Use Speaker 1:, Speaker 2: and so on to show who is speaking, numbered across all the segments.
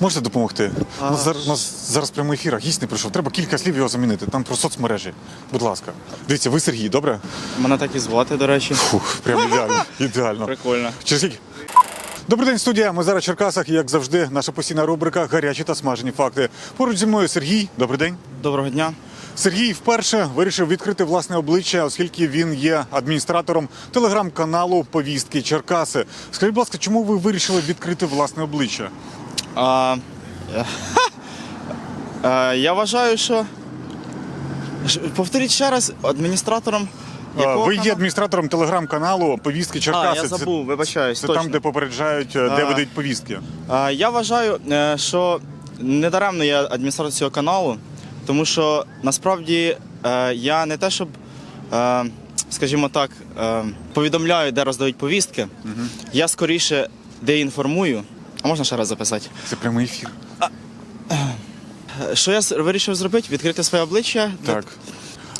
Speaker 1: Можете допомогти? У нас зараз, у нас зараз прямий ефір, а гість не прийшов. Треба кілька слів його замінити. Там про соцмережі. Будь ласка. Дивіться, ви Сергій, добре?
Speaker 2: Мене так і звати, до речі.
Speaker 1: Фух, прям ідеально. Ідеально.
Speaker 2: Прикольно.
Speaker 1: Через скільки? Добрий день, студія. Ми зараз в Черкасах, і, як завжди, наша постійна рубрика Гарячі та смажені факти. Поруч зі мною Сергій. Добрий день.
Speaker 2: Доброго дня.
Speaker 1: Сергій вперше вирішив відкрити власне обличчя, оскільки він є адміністратором телеграм-каналу Повістки Черкаси. Скажіть, будь ласка, чому ви вирішили відкрити власне обличчя?
Speaker 2: А, е, е, я вважаю, що. Повторіть ще раз адміністратором. Якого
Speaker 1: Ви є
Speaker 2: каналу?
Speaker 1: адміністратором телеграм-каналу Повістки Черкаси.
Speaker 2: А, я забув, вибачаюсь.
Speaker 1: Це
Speaker 2: точно.
Speaker 1: там, де попереджають, е, де
Speaker 2: А.
Speaker 1: видають повістки.
Speaker 2: А, Я вважаю, е, що недаремно я адміністратор цього каналу, тому що насправді е, я не те, щоб, е, скажімо так, е, повідомляю, де роздають повістки. Я скоріше де інформую. А можна ще раз записати?
Speaker 1: Це прямий ефір.
Speaker 2: Що я вирішив зробити? Відкрити своє обличчя.
Speaker 1: Так.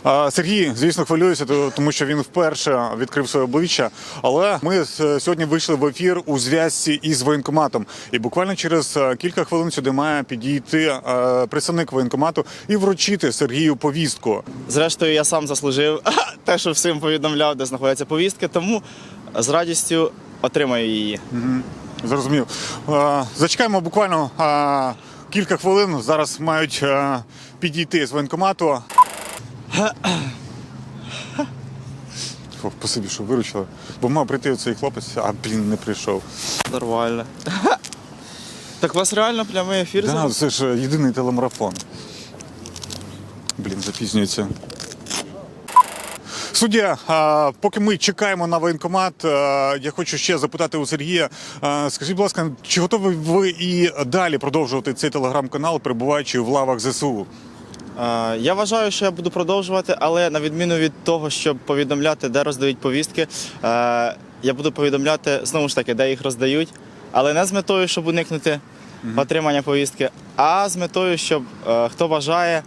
Speaker 1: А, Сергій, звісно, хвилюється, тому що він вперше відкрив своє обличчя. Але ми сьогодні вийшли в ефір у зв'язці із воєнкоматом. І буквально через е, кілька хвилин сюди має підійти е, представник воєнкомату і вручити Сергію повістку.
Speaker 2: Зрештою, я сам заслужив те, що всім повідомляв, де знаходяться повістки, тому з радістю отримаю її.
Speaker 1: Зрозумів. Е, Зачекаємо буквально е, кілька хвилин. Зараз мають е, підійти з воєнкомату. Фу, що виручили. Бо мав прийти цей хлопець, а блін, не прийшов.
Speaker 2: Нормально. Так у вас реально прямий ефір
Speaker 1: Да, це ж єдиний телемарафон. Блін, запізнюється. Суддя, поки ми чекаємо на воєнкомат, я хочу ще запитати у Сергія. Скажіть, будь ласка, чи готові ви і далі продовжувати цей телеграм-канал, перебуваючи в лавах ЗСУ?
Speaker 2: Я вважаю, що я буду продовжувати, але на відміну від того, щоб повідомляти, де роздають повістки, я буду повідомляти знову ж таки, де їх роздають, але не з метою, щоб уникнути отримання повістки, а з метою, щоб е, хто бажає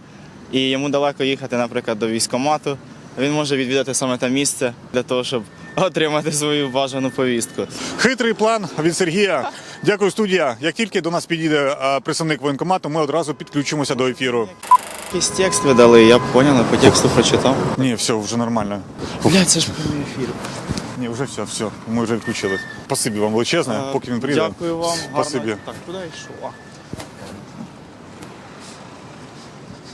Speaker 2: і йому далеко їхати, наприклад, до військкомату, він може відвідати саме те місце для того, щоб отримати свою бажану повістку.
Speaker 1: Хитрий план від Сергія. Дякую, студія. Як тільки до нас підійде представник воєнкомату, ми одразу підключимося до ефіру.
Speaker 2: Якийсь текст видали, я поняв, по тексту прочитав.
Speaker 1: Ні, все, вже нормально.
Speaker 2: Блядь, це ж прямий ефір.
Speaker 1: Ні, вже все, все. Ми вже відключились. Спасибі вам величезне. Поки він приїде.
Speaker 2: Дякую вам. Гарно.
Speaker 1: Спасибі.
Speaker 2: Так, куди йшов?